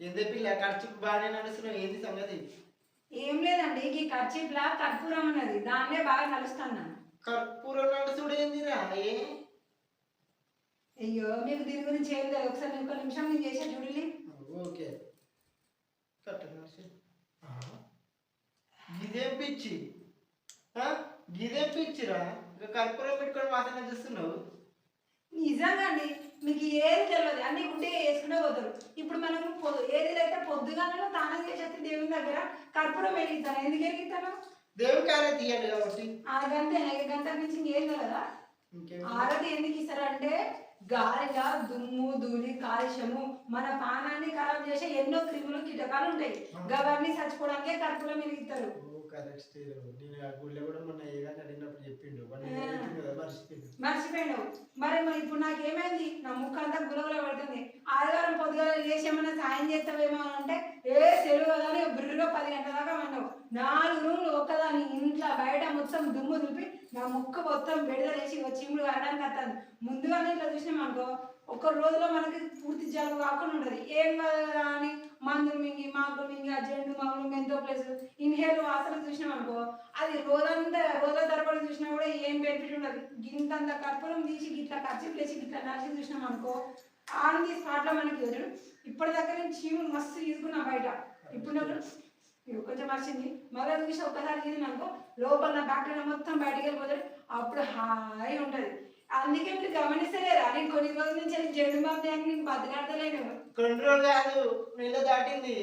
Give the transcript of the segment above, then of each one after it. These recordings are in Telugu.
ఏందే పిల్ల ఖర్చు బాగానే నడుస్తున్నావు ఏంది సంగతి? ఏం లేదండి. ఈ కర్చీప్లా కర్పూరం ఉన్నది. దాన్నే బాగా కలుస్తాను కర్పూరం నడుచుడు ఏందిరా? ఏ? అయ్యో మీకు దీని గురించి ఏం లేదు ఒకసారి ఇంకో నిమిషం నేను చేసే చూడండి ఓకే. ఇదేం పిచ్చి? ఆ? ఇదేం పిచ్చిరా? ఇంకా కర్పూరం పెట్టుకొని వాసన చూస్తున్నావు? నిజంగా అండి. మీకు ఏది తెలియదు అన్ని పోతారు. ఇప్పుడు మనం పొద్దు ఏది అయితే పొద్దుగానే తానం చేసేస్తే దేవుని దగ్గర కర్పూరం వెలిగిస్తాను ఎందుకు వెలిగిస్తాను దేవుడికి ఆరే తీయండి కాబట్టి. ఆ గంట గంట నుంచి ఇంకేం తెలియదా ఇంకేం ఆరతి ఎందుకు ఇస్తారంటే గాలిగా దుమ్ము ధూళి కాలుష్యము మన పానాన్ని ఖరాబ్ చేసే ఎన్నో క్రిములు కీటకాలు ఉంటాయి. అవన్నీ చచ్చిపోవడానికే కర్పూరం వెలిగిస్తారు. కదా మర్చిపోయిండు. మరి ఇప్పుడు నాకు ఏమైంది నా ముక్క అంతా గులగుల పడుతుంది. లేచి ఏమన్నా చేస్తావేమో అని అంటే ఏ సెలవు కానీ బుర్రగా పది గంటల దాకా అన్నావు నాలుగు రూమ్లు ఒక్కదాని ఇంట్లో బయట మొత్తం దుమ్ము దులిపి నా ముక్క మొత్తం బెడదలేసి చిమ్ముడు కట్టడానికి వస్తాను ముందుగానే ఇట్లా చూసినాం అనుకో ఒక రోజులో మనకి పూర్తి జలుబు కాకుండా ఉంటుంది ఏం కదా అని మందులు మింగి మాకు మింగి ఆ జెండు మాకులు మెంతో ప్లస్ ఇన్హేల్ వాసన చూసినాం అనుకో అది రోజంతా రోజుల తరబడి చూసినా కూడా ఏం బెనిఫిట్ ఉండదు. గింతంత కర్పూరం తీసి గిట్లా ఖర్చు వేసి గిట్లా నడిచి చూసినాం అనుకో ఆన్ ది స్పాట్లో మనకి ఎదురు ఇప్పటిదాకా నేను చీములు మస్తు తీసుకున్నా బయట. ఇప్పుడు కొంచెం వచ్చింది మరో చూసి ఒక్కసారి తీసిన అనుకో లోపల నా బ్యాక్టీరియా మొత్తం బయటికి వెళ్ళిపోతాడు. అప్పుడు హాయి ఉంటుంది. అందుకే మీరు గమనిస్తలేరా? నేను కొన్ని రోజుల నుంచి జెండు బాబు దగ్గర నీకు బతకాడతలేను కొన్ని రోజులు కాదు నెల దాటింది.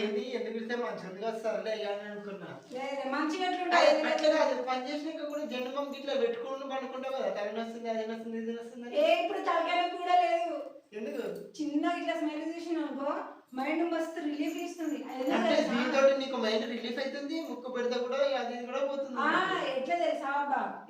ఏంది ఎందుకు పిలిస్తే మంచిగా వస్తారులే అని అనుకున్నా. లేదు మంచిగా ఎట్లుంటుంది పని చేసినాక కూడా జెండు ఇట్లా పెట్టుకుని పడుకుంటావు కదా. తల వస్తుంది అది వస్తుంది ఇది వస్తుంది అని. ఏ ఇప్పుడు తలకాయ కూడా లేదు ఎందుకు చిన్న ఇట్లా స్మెల్ చూసిన అనుకో మైండ్ మస్తు రిలీఫ్ ఇస్తుంది. అంటే నీకు మైండ్ రిలీఫ్ అవుతుంది ముక్కు పెడితే కూడా అది కూడా పోతుంది. ఆ, ఎట్లా తెలుసా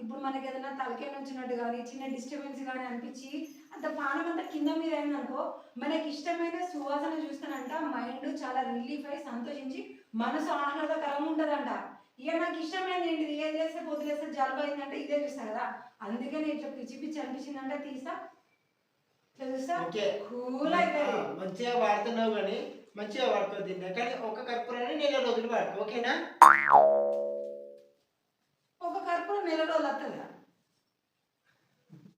ఇప్పుడు మనకి ఏదైనా తలకాయ నుంచినట్టు కానీ చిన్న డిస్టర్బెన్స్ కానీ అనిపించి అంత పానం అంతా కింద మీద అయింది అనుకో మనకి ఇష్టమైన సువాసన చూస్తానంట మైండ్ చాలా రిలీఫ్ అయి సంతోషించి మనసు ఆహ్లాదకరంగా ఉంటదంట. ఇక నాకు ఇష్టమైనది ఏంటిది? ఏది చేస్తే పొద్దులేస్తే జలుబు అయిందంటే ఇదే చూస్తా కదా. అందుకని ఇట్లా పిచ్చి పిచ్చి అనిపించిందంటే తీసా. ఓకే. కూల్ మంచిగా వాడుతున్నావు కానీ మంచిగా వాడుకో దీన్ని కానీ ఒక కర్పూరాన్ని నెల రోజులు వాడుకో ఓకేనా?